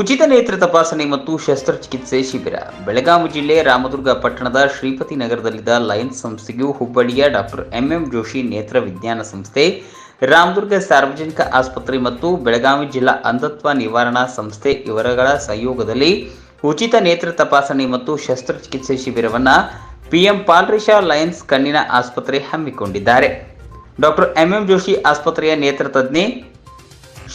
ಉಚಿತ ನೇತ್ರ ತಪಾಸಣೆ ಮತ್ತು ಶಸ್ತ್ರಚಿಕಿತ್ಸೆ ಶಿಬಿರ. ಬೆಳಗಾವಿ ಜಿಲ್ಲೆ ರಾಮದುರ್ಗ ಪಟ್ಟಣದ ಶ್ರೀಪತಿ ನಗರದಲ್ಲಿದ್ದ ಲಯನ್ಸ್ ಸಂಸ್ಥೆಯು ಹುಬ್ಬಳ್ಳಿಯ ಡಾಕ್ಟರ್ ಎಂಎಂ ಜೋಶಿ ನೇತ್ರ ವಿಜ್ಞಾನ ಸಂಸ್ಥೆ, ರಾಮದುರ್ಗ ಸಾರ್ವಜನಿಕ ಆಸ್ಪತ್ರೆ ಮತ್ತು ಬೆಳಗಾವಿ ಜಿಲ್ಲಾ ಅಂಧತ್ವ ನಿವಾರಣಾ ಸಂಸ್ಥೆ ಇವರಗಳ ಸಹಯೋಗದಲ್ಲಿ ಉಚಿತ ನೇತ್ರ ತಪಾಸಣೆ ಮತ್ತು ಶಸ್ತ್ರಚಿಕಿತ್ಸೆ ಶಿಬಿರವನ್ನು ಪಿಎಂ ಪಾಲ್ರಿಷಾ ಲಯನ್ಸ್ ಕಣ್ಣಿನ ಆಸ್ಪತ್ರೆ ಹಮ್ಮಿಕೊಂಡಿದ್ದಾರೆ. ಡಾಕ್ಟರ್ ಎಂಎಂ ಜೋಶಿ ಆಸ್ಪತ್ರೆಯ ನೇತ್ರ ತಜ್ಞೆ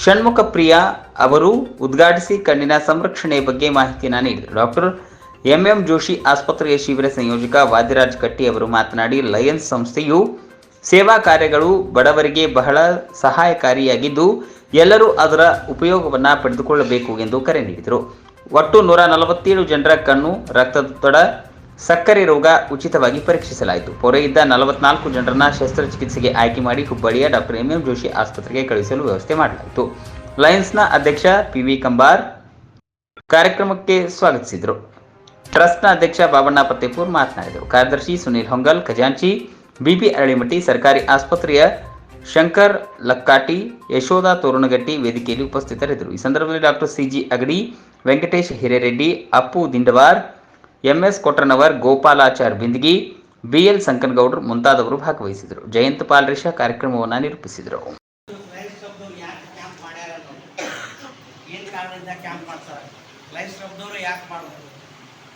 ಷಣ್ಮುಖ ಪ್ರಿಯಾ ಅವರು ಉದ್ಘಾಟಿಸಿ ಕಣ್ಣಿನ ಸಂರಕ್ಷಣೆ ಬಗ್ಗೆ ಮಾಹಿತಿಯನ್ನು ನೀಡಿದರು. ಡಾಕ್ಟರ್ ಎಂಎಂ ಜೋಶಿ ಆಸ್ಪತ್ರೆಯ ಶಿಬಿರ ಸಂಯೋಜಕ ವಾದಿರಾಜ್ ಕಟ್ಟಿ ಅವರು ಮಾತನಾಡಿ, ಲಯನ್ಸ್ ಸಂಸ್ಥೆಯು ಸೇವಾ ಕಾರ್ಯಗಳು ಬಡವರಿಗೆ ಬಹಳ ಸಹಾಯಕಾರಿಯಾಗಿದ್ದು, ಎಲ್ಲರೂ ಅದರ ಉಪಯೋಗವನ್ನು ಪಡೆದುಕೊಳ್ಳಬೇಕು ಎಂದು ಕರೆ ನೀಡಿದರು. ಒಟ್ಟು ನೂರ ನಲವತ್ತೇಳು ಜನರ ಕಣ್ಣು, ರಕ್ತದೊತ್ತಡ ಸಕ್ಕರೆ ರೋಗ ಉಚಿತವಾಗಿ ಪರೀಕ್ಷಿಸಲಾಯಿತು. ಪೊರೆಯಿದ್ದ ನಲವತ್ನಾಲ್ಕು ಜನರನ್ನ ಶಸ್ತ್ರಚಿಕಿತ್ಸೆಗೆ ಆಯ್ಕೆ ಮಾಡಿ ಹುಬ್ಬಳ್ಳಿಯ ಡಾಕ್ಟರ್ ಎಂ. ಜೋಶಿ ಆಸ್ಪತ್ರೆಗೆ ಕಳುಹಿಸಲು ವ್ಯವಸ್ಥೆ ಮಾಡಲಾಯಿತು. ಲಯನ್ಸ್ನ ಅಧ್ಯಕ್ಷ ಪಿ. ವಿ. ಕಂಬಾರ್ ಕಾರ್ಯಕ್ರಮಕ್ಕೆ ಸ್ವಾಗತಿಸಿದರು. ಟ್ರಸ್ಟ್ನ ಅಧ್ಯಕ್ಷ ಬಾಬಣ್ಣ ಪತ್ತೇಪೂರ್ ಮಾತನಾಡಿದರು. ಕಾರ್ಯದರ್ಶಿ ಸುನೀಲ್ ಹೊಂಗಲ್, ಖಜಾಂಚಿ ಬಿಪಿ ಅರಳಿಮಟ್ಟಿ, ಸರ್ಕಾರಿ ಆಸ್ಪತ್ರೆಯ ಶಂಕರ್ ಲಕ್ಕಾಟಿ, ಯಶೋಧ ತೋರಣಗಟ್ಟಿ ವೇದಿಕೆಯಲ್ಲಿ ಉಪಸ್ಥಿತರಿದ್ದರು. ಈ ಸಂದರ್ಭದಲ್ಲಿ doctor CG Agadi, Venkatesh Hirereddy, Appu Dindavar MS Kotranavar Gopalachar Bindagi BL ಸಂಕನಗೌಡರು ಮುಂತಾದವರು ಭಾಗವಹಿಸಿದರು. ಜಯಂತ್ ಪಾಲ್ರೇಶ ಕಾರ್ಯಕ್ರಮವನ್ನು ನಿರೂಪಿಸಿದರು.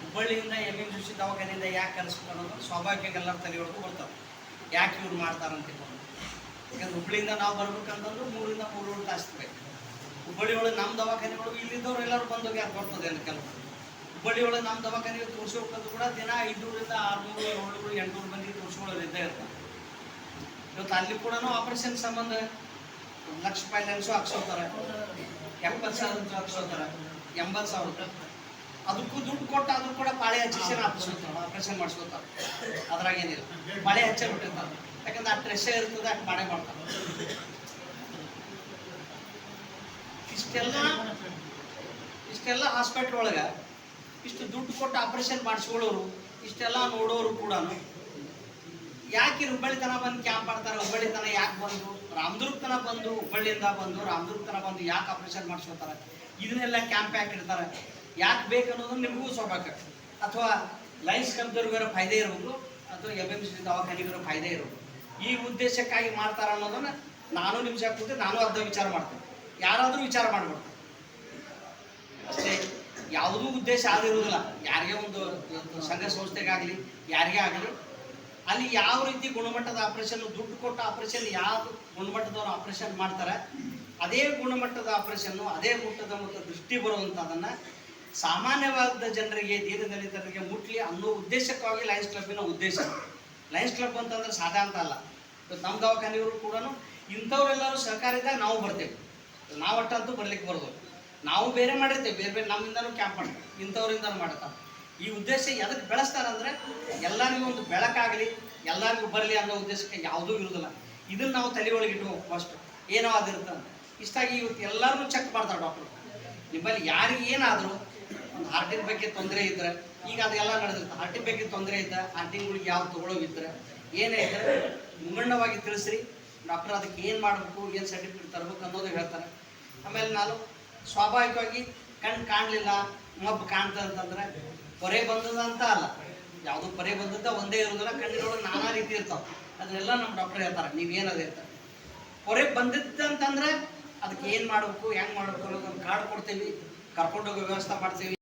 ಹುಬ್ಬಳ್ಳಿಯಿಂದ ಎಂ ಎಂ ಜೋಶಿ ದವಾಖಾನೆಯಿಂದ ಯಾಕೆ ಕರೆಸ್ಬೇಕು ಅನ್ನೋದು ಸ್ವಾಭಾವಿಕ ಎಲ್ಲರ ತಲೆ ಹೊಡ್ಕೊ ಬರ್ತಾವೆ. ಯಾಕೆ ಇವ್ರು ಮಾಡ್ತಾರಂತ ಯಾಕಂದ್ರೆ ಹುಬ್ಬಳ್ಳಿಯಿಂದ ನಾವು ಬರ್ಬೇಕಂತಂದ್ರೆ ಮೂರಿಂದ ಮೂರು ತಾಸು ಬೇಕು. ಹುಬ್ಬಳ್ಳಿ ಒಳಗೆ ನಮ್ಮ ದವಾಖಾನೆ ಒಳಗೆ ಇಲ್ಲಿದ್ದವ್ರು ಎಲ್ಲರೂ ಬಂದೋಗಿ ಯಾರು ಬರ್ತದೆ ಅಂತ ಕೆಲವು ಹುಬ್ಬಳ್ಳಿ ಒಳಗೆ ನಮ್ಮ ದವಾಖಾನೆಗೆ ತೋರಿಸ್ಬೇಕಂದ್ರೂ ಕೂಡ ದಿನ ಐದುನೂರಿಂದ ಆರುನೂರು, ಏಳ್ನೂರು, ಎಂಟುನೂರು ಮಂದಿಗೆ ತೋರಿಸ್ಕೊಳ್ಳೋರು ಇದ್ದೇ ಇರ್ತಾರೆ ಇವತ್ತು ಅಲ್ಲಿ ಕೂಡ ಆಪರೇಷನ್ ಸಂಬಂಧ ಲಕ್ಷ ರೂಪಾಯಿ ಲೆನ್ಸು ಹಾಕ್ಸೋತಾರೆ ಎಪ್ಪತ್ತು ಸಾವಿರ ಹಾಕ್ಸೋತಾರೆ ಎಂಬತ್ತು ಸಾವಿರ ಅದಕ್ಕೂ ದುಡ್ಡು ಕೊಟ್ಟು ಅದು ಕೂಡ ಪಾಳೆ ಹಚ್ಚಿಸಿ ಹಾಕ್ಸ್ಕೊತಾರೆ ಆಪರೇಷನ್ ಮಾಡಿಸ್ಕೊತಾರೆ ಅದ್ರಾಗ ಏನಿಲ್ಲ. ಪಾಳೆ ಹಚ್ಚೇ ಬಿಟ್ಟಿರ್ತಾರೆ. ಯಾಕಂದ್ರೆ ಆ ಟ್ರೆಸ್ಸೇ ಇರ್ತದೆ ಅಕ್ಕ ಮಾಡೇ ಮಾಡ್ತಾರೆ. ಇಷ್ಟೆಲ್ಲ ಇಷ್ಟೆಲ್ಲ ಹಾಸ್ಪಿಟ್ಲ್ ಒಳಗೆ ಇಷ್ಟು ದುಡ್ಡು ಕೊಟ್ಟು ಆಪರೇಷನ್ ಮಾಡಿಸ್ಕೊಳ್ಳೋರು, ಇಷ್ಟೆಲ್ಲ ನೋಡೋರು ಕೂಡ ಯಾಕೆ ಹುಬ್ಬಳ್ಳಿತನ ಹುಬ್ಬಳ್ಳಿ ತನ ಬಂದು ಕ್ಯಾಂಪ್ ಮಾಡ್ತಾರೆ? ಹುಬ್ಬಳ್ಳಿ ತನ ಯಾಕೆ ಬಂದು? ರಾಮದುರ್ಗ ತನ ಬಂದು, ಹುಬ್ಬಳ್ಳಿಯಿಂದ ಬಂದು ರಾಮದುರ್ಗ ತನ ಬಂದು ಯಾಕೆ ಆಪರೇಷನ್ ಮಾಡಿಸ್ಕೊತಾರೆ ಇದನ್ನೆಲ್ಲ ಕ್ಯಾಂಪ್ ಯಾಕೆ ಇಡ್ತಾರೆ? ಯಾಕೆ ಬೇಕು ಅನ್ನೋದು ನಿಮಗೂ ಸ್ವಾಭಾವಿಕ ಅಥವಾ ಲೈನ್ಸ್ ಕಂಪ್ದವ್ರಿಗಾರ ಫಾಯ್ದೆ ಇರ್ಬೋದು, ಅಥವಾ ಎಂ ಎಂ ಸಿ ದವಾಖಾನಿಗಿರೋ ಫಾಯ್ದೆ ಇರ್ಬೋದು. ಈ ಉದ್ದೇಶಕ್ಕಾಗಿ ಮಾಡ್ತಾರ ಅನ್ನೋದನ್ನ ನಾನು ನಿಮ್ಸ ಕೂತು ನಾನು ಅರ್ಧ ವಿಚಾರ ಮಾಡ್ತೇನೆ. ಯಾರಾದರೂ ವಿಚಾರ ಮಾಡ್ಬಿಡ್ತೇನೆ ಅಷ್ಟೇ. ಯಾವುದೂ ಉದ್ದೇಶ ಆಗಿರುವುದಿಲ್ಲ ಯಾರಿಗೆ ಒಂದು ಸಂಘ ಸಂಸ್ಥೆಗಾಗಲಿ, ಯಾರಿಗೇ ಆಗಲಿ, ಅಲ್ಲಿ ಯಾವ ರೀತಿ ಗುಣಮಟ್ಟದ ಆಪರೇಷನ್ ದುಡ್ಡು ಕೊಟ್ಟ ಆಪರೇಷನ್ ಯಾವ ಗುಣಮಟ್ಟದವ್ರು ಆಪರೇಷನ್ ಮಾಡ್ತಾರೆ, ಅದೇ ಗುಣಮಟ್ಟದ ಆಪರೇಷನ್ನು ಅದೇ ಮುಟ್ಟದ ಮತ್ತು ದೃಷ್ಟಿ ಬರುವಂಥದ್ದನ್ನು ಸಾಮಾನ್ಯವಾದ ಜನರಿಗೆ ದೀನದಲಿತರಿಗೆ ಮುಟ್ಲಿ ಅನ್ನೋ ಉದ್ದೇಶಕ್ಕಾಗಿ ಲಯನ್ಸ್ ಕ್ಲಬ್ಬಿನ ಉದ್ದೇಶ. ಲಯನ್ಸ್ ಕ್ಲಬ್ ಅಂತಂದ್ರೆ ಸಾಧಾರಣ ಅಲ್ಲ. ನಮ್ಮ ದವಾಖಾನೆಯವರು ಕೂಡ ಇಂಥವ್ರೆಲ್ಲರೂ ಸಹಕಾರಿದಾಗ ನಾವು ಬರ್ತೇವೆ. ನಾವು ಒಟ್ಟಂತೂ ಬರ್ಲಿಕ್ಕೆ ಬರೋದು ನಾವು ಬೇರೆ ಮಾಡಿರ್ತೇವೆ, ಬೇರೆ ಬೇರೆ ನಮ್ಮಿಂದನೂ ಕ್ಯಾಂಪ್ ಮಾಡ್ತೇವೆ ಇಂಥವ್ರಿಂದ ಮಾಡ್ತಾರೆ. ಈ ಉದ್ದೇಶ ಎದಕ್ಕೆ ಬೆಳೆಸ್ತಾರಂದ್ರೆ ಎಲ್ಲರಿಗೂ ಒಂದು ಬೆಳಕಾಗಲಿ, ಎಲ್ಲರಿಗೂ ಬರಲಿ ಅನ್ನೋ ಉದ್ದೇಶಕ್ಕೆ ಯಾವುದೂ ಇರುವುದಿಲ್ಲ ಇದನ್ನ ನಾವು ತಲೆ ಒಳಗೆ ಇಟ್ಟು ಫಸ್ಟ್ ಏನೋ ಅದಿರುತ್ತೆ ಇಷ್ಟಾಗಿ ಇವತ್ತು ಎಲ್ಲರೂ ಚೆಕ್ ಮಾಡ್ತಾರೆ ಡಾಕ್ಟ್ರು ನಿಮ್ಮಲ್ಲಿ ಯಾರಿಗೆ ಏನಾದರೂ ಒಂದು ಹಾರ್ಟಿನ ಬಗ್ಗೆ ತೊಂದರೆ ಇದ್ದರೆ ಈಗ ಅದೆಲ್ಲ ನಡೆದಿರುತ್ತೆ. ಹಾರ್ಟಿನ ಬಗ್ಗೆ ತೊಂದರೆ ಇದ್ದ ಹಾರ್ಟಿನ್ಗಳಿಗೆ ಯಾವ ತೊಗೊಳೋಗಿದ್ರೆ ಏನೇ ಇದ್ದರೆ ಮುಂಗಣ್ಣವಾಗಿ ತಿಳಿಸ್ರಿ. ಡಾಕ್ಟರ್ ಅದಕ್ಕೆ ಏನು ಮಾಡಬೇಕು, ಏನು ಸರ್ಟಿಫಿಕೇಟ್ ತರಬೇಕು ಅನ್ನೋದು ಹೇಳ್ತಾರೆ. ಆಮೇಲೆ ನಾನು ಸ್ವಾಭಾವಿಕವಾಗಿ ಕಣ್ಣು ಕಾಣಲಿಲ್ಲ ಮಬ್ಬು ಕಾಣ್ತದೆ ಅಂತಂದ್ರೆ ಪೊರೆ ಬಂದದ ಅಂತ ಅಲ್ಲ. ಯಾವುದು ಪೊರೆ ಬಂದದ ಒಂದೇ ಇರೋದಿಲ್ಲ, ಕಣ್ಣಿನೊಳಗೆ ನಾನಾ ರೀತಿ ಇರ್ತಾವೆ. ಅದನ್ನೆಲ್ಲ ನಮ್ಮ ಡಾಕ್ಟರ್ ಹೇಳ್ತಾರೆ ನೀವೇನದು ಇರ್ತಾರೆ ಪೊರೆ ಬಂದಿದ್ದ ಅಂತಂದ್ರೆ ಅದಕ್ಕೆ ಏನು ಮಾಡಬೇಕು, ಹೆಂಗೆ ಮಾಡಬೇಕು ಅನ್ನೋದೊಂದು ಕಾರ್ಡ್ ಕೊಡ್ತೀವಿ ಕರ್ಕೊಂಡೋಗೋ ವ್ಯವಸ್ಥೆ ಮಾಡ್ತೀವಿ.